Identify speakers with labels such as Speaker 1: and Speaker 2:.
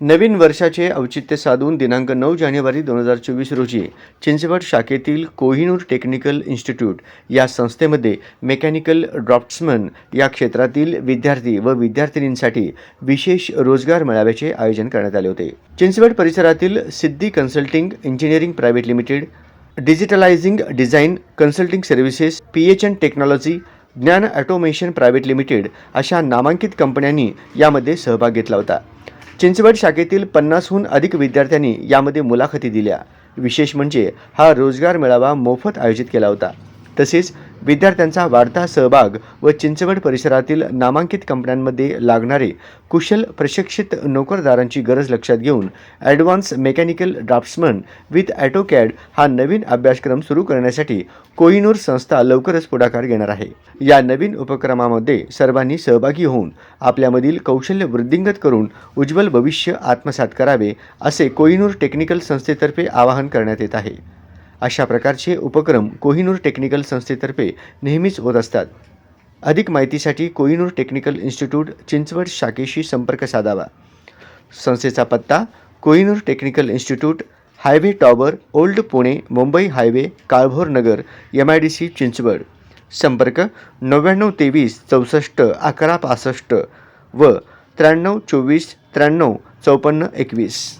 Speaker 1: नवीन वर्षाचे औचित्य साधून दिनांक नऊ जानेवारी दोन हजार चोवीस रोजी चिंचवड शाखेतील कोहिनूर टेक्निकल इन्स्टिट्यूट या संस्थेमध्ये मेकॅनिकल ड्राफ्ट्समन या क्षेत्रातील विद्यार्थी व विद्यार्थिनींसाठी विशेष रोजगार मेळाव्याचे आयोजन करण्यात आले होते. चिंचवड परिसरातील Siddhi consulting engineering private limited digitalizing design consulting services P H N technology Gyan automation private limited अशा नामांकित कंपन्यांनी यामध्ये सहभाग घेतला होता. चिंचवड शाखेतील पन्नासहून अधिक विद्यार्थ्यांनी यामध्ये मुलाखती दिल्या. विशेष म्हणजे हा रोजगार मेळावा मोफत आयोजित केला होता. तसेच विद्यार्थ्यांचा वाढता सहभाग व चिंचवड परिसरातील नामांकित कंपन्यांमध्ये लागणारे कुशल प्रशिक्षित नोकरदारांची गरज लक्षात घेऊन advance mechanical draftsman with AutoCAD हा नवीन अभ्यासक्रम सुरू करण्यासाठी कोहिनूर संस्था लवकरच पुढाकार घेणार आहे. या नवीन उपक्रमामध्ये सर्वांनी सहभागी होऊन आपल्यामधील कौशल्य वृद्धिंगत करून उज्ज्वल भविष्य आत्मसात करावे असे कोहिनूर टेक्निकल संस्थेतर्फे आवाहन करण्यात येत आहे. अशा प्रकारचे उपक्रम कोहिनूर टेक्निकल संस्थेतर्फे नेहमीच होत असतात. अधिक माहितीसाठी कोहिनूर टेक्निकल इन्स्टिट्यूट चिंचवड शाखेशी संपर्क साधावा. संस्थेचा पत्ता Kohinoor technical institute highway tower old Pune Mumbai highway Kalbhor Nagar M I D C Chinchwad. संपर्क नव्याण्णव तेवीस चौसष्ट अकरा पासष्ट व त्र्याण्णव चोवीस त्र्याण्णव चौपन्न एकवीस.